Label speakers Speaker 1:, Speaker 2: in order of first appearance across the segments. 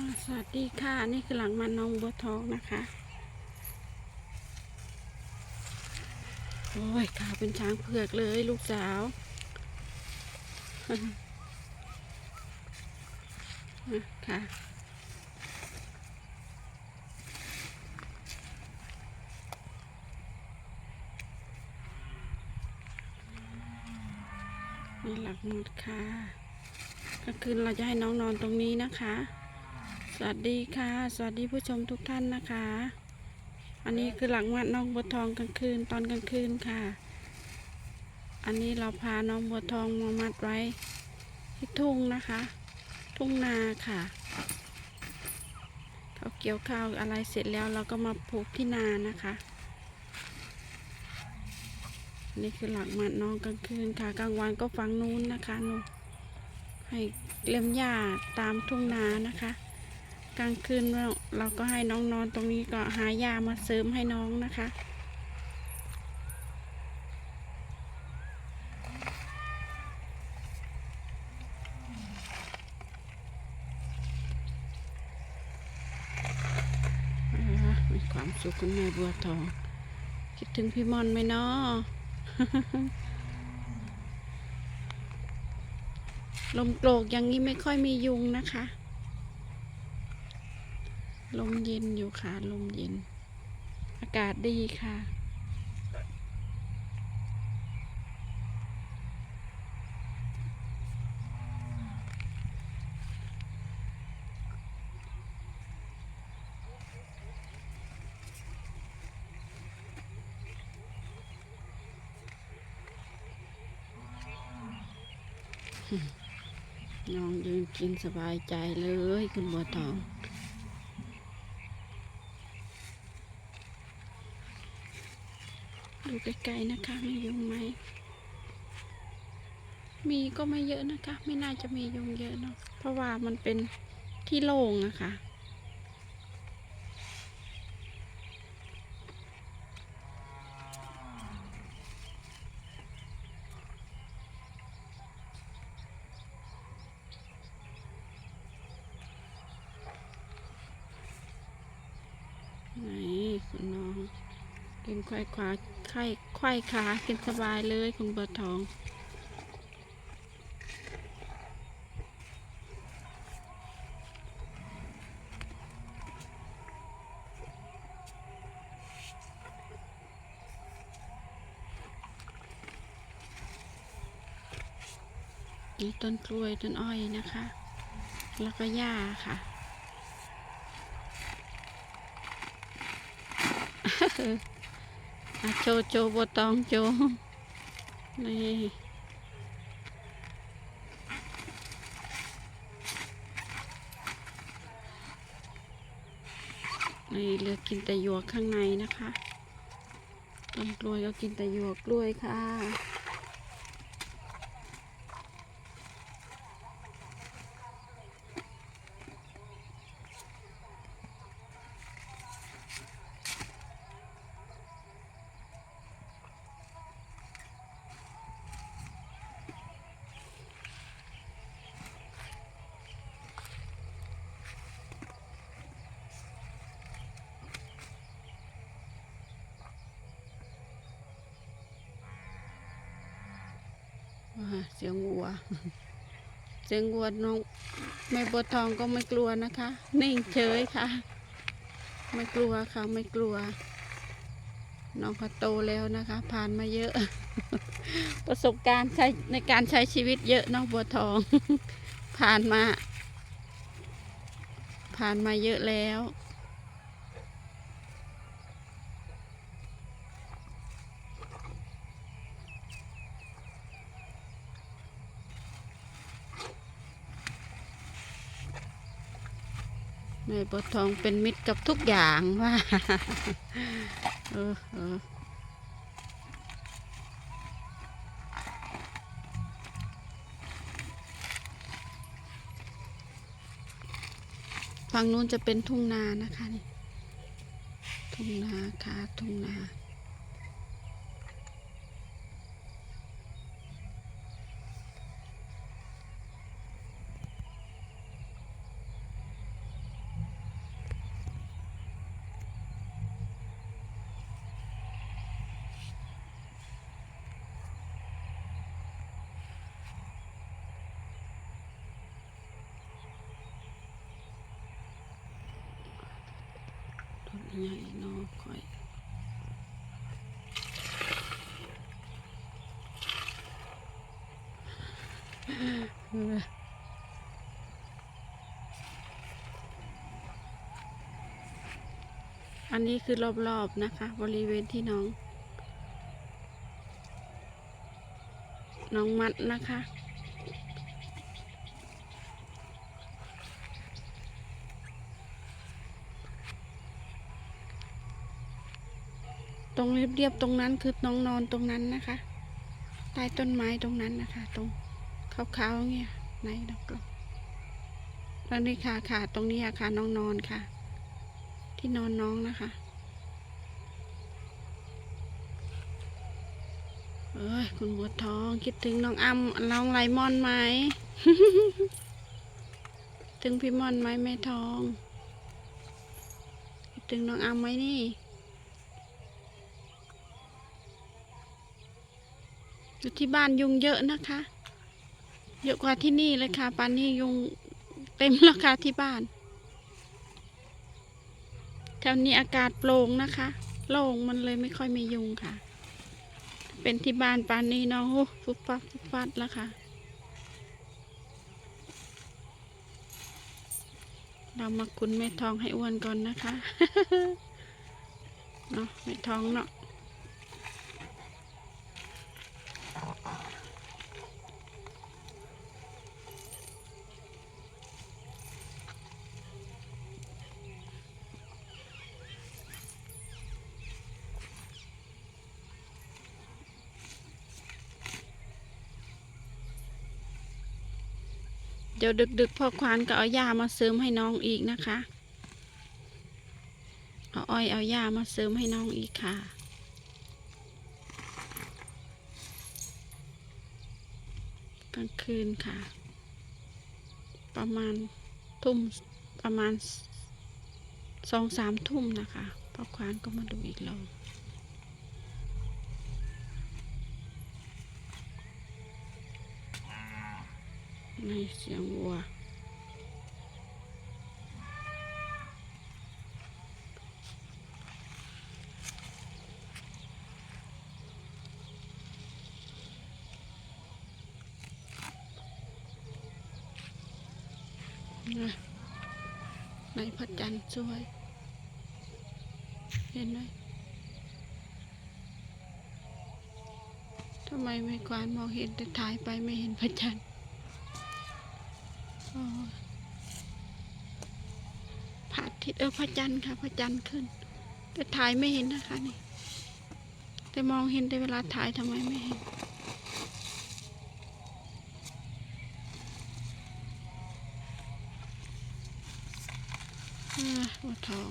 Speaker 1: สวัสดีค่ะ นี่คือหลังมันน้องบัวทองนะคะ โอ้ยขาเป็นช้างเผือกเลยลูกสาว ค่ะ นี่หลักหมดค่ะกลางคืนเราจะให้น้องนอนตรงนี้นะคะ สวัสดีค่ะ สวัสดีผู้ชมทุกท่านนะคะ อันนี้คือหลังวัดน้องบัวทองกลางคืนตอนกลางคืนค่ะ อันนี้เราพาน้องบัวทองมามัดไว้ที่ทุ่งนะคะ ทุ่งนาค่ะเขาเกี่ยวข้าวอะไรเสร็จแล้วเราก็มาผูกที่นานะคะนี่คือหลักมัดน้องกลางคืนค่ะ กลางวันก็ฟังนู้นนะคะนูให้เล็มหญ้าตามทุ่งนานะคะ กลางคืนเราเราก็ให้น้องนอนตรงนี้ก็หายามาเสริมให้น้องนะคะมีความสุขคุณแม่บัวทอง คิดถึงพี่มอนไหมเนาะลมโกรกอย่างนี้ไม่ค่อยมียุงนะคะ ลมเย็นอยู่ค่ะ ลมเย็น อากาศดีค่ะ น้องยืนกินสบายใจเลยคุณบัวทอง ดูใกล้ๆนะคะ มียุงไหม มีก็ไม่เยอะนะคะ ไม่น่าจะมียุงเยอะเนาะ เพราะว่ามันเป็นที่โล่งอะค่ะไหนคุณน้องกินควายขวา ไข่ควายขากินสบายเลยคุณเบอร์ทอง นี่ต้นกล้วยต้นอ้อยนะคะ แล้วก็หญ้าค่ะอะ โจโจบตองโจ นี่นี่เหลือกกินแต่หยวกข้างในนะคะต้นกล้วยก็กินแต่หยวกกล้วยค่ะ เสียงวัว เสียงวัวน้องแม่บัวทองก็ไม่กลัวนะคะ นิ่งเฉยค่ะ ไม่กลัวค่ะไม่กลัว น้องเขาโตแล้วนะคะ ผ่านมาเยอะ ประสบการณ์ใช้ในการใช้ชีวิตเยอะน้องบัวทอง ผ่านมา ผ่านมาเยอะแล้ว ในบัวทองเป็นมิตรกับทุกอย่างว่าเออเออฝั่งนู้นจะเป็นทุ่งนานะคะนี่ทุ่งนาค่ะทุ่งนา ใหญ่เนอค่อยอันนี้คือรอบๆนะคะ บริเวณที่น้อง น้องมัดนะคะ รงเรียบๆตรงนั้นคือน้องนอนตรงนั้นนะคะใต้ต้นไม้ตรงนั้นนะคะ ตรงขาวๆเงี้ยไหนดอกกลองแล้วนี่ค่ะค่ะ ตรงนี้อะค่ะน้องนอนค่ะ ที่นอนน้องนะคะ เอ้ยคุณบัวทองคิดถึงน้องอ้ำน้องไลมอนไหมถึงพี่มอนไหมแม่ทองคิดถึงน้องอ้ำไหมนี่ อยู่ที่บ้านยุงเยอะนะคะ เยอะกว่าที่นี่เลยค่ะปานนี้ยุงเต็มแล้วค่ะที่บ้านแถวนี้อากาศโปร่งนะคะ โล่งมันเลยไม่ค่อยมียุงค่ะ เป็นที่บ้านปานนี้เนาะฟุบฟับฟุบฟัดแล้วค่ะ เรามาคุณแม่ทองให้อ้วนก่อนนะคะ เนาะแม่ทองเนาะ เดี๋ยวดึกๆพ่อควานก็เอาหญ้ามาเสริมให้น้องอีกนะคะ เอาอ้อยเอาหญ้ามาเสริมให้น้องอีกค่ะ กลางคืนค่ะ ประมาณทุ่มประมาณสองสามทุ่มนะคะพ่อควานก็มาดูอีกรอบ นเสียงวัว นะในพระจันทร์สวย เห็นไหมทำไมไม่กวานมองเห็นแต่ถ่ายไปไม่เห็นพระจันทร์ พระอาทิตย์เออพระจันทร์ค่ะ พระจันทร์ขึ้น แต่ถ่ายไม่เห็นนะคะนี่ แต่มองเห็นแต่เวลาถ่ายทำไมไม่เห็นอ่าหัวทอง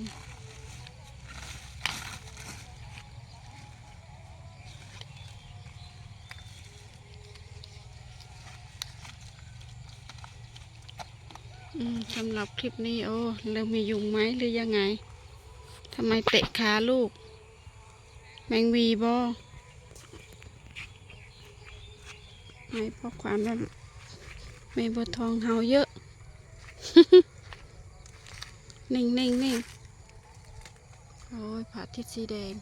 Speaker 1: สำหรับคลิปนี้โอ้เริ่มมียุงไหมหรือยังไงทำไมเตะขาลูก แมงวีบอไม่เพราะความว่าไม่บัวทองเห่าเยอะ นิ่งนิ่งนิ่งโอ้ยผาทิศสีแดง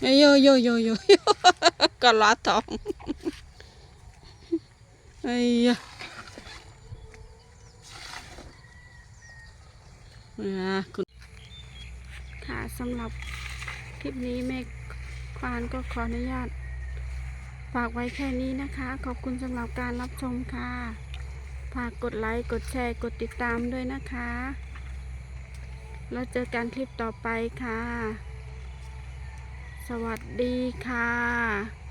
Speaker 1: โยโยโยโยโยโยก็ล้อทอง ไอ้ยะอ่าคุณค่ะสำหรับคลิปนี้แม่ควานก็ขออนุญาต ฝากไว้แค่นี้นะคะ ขอบคุณสำหรับการรับชมค่ะ ฝากกดไลค์ กดแชร์ กดติดตามด้วยนะคะ แล้วเจอกันคลิปต่อไปค่ะ สวัสดีค่ะ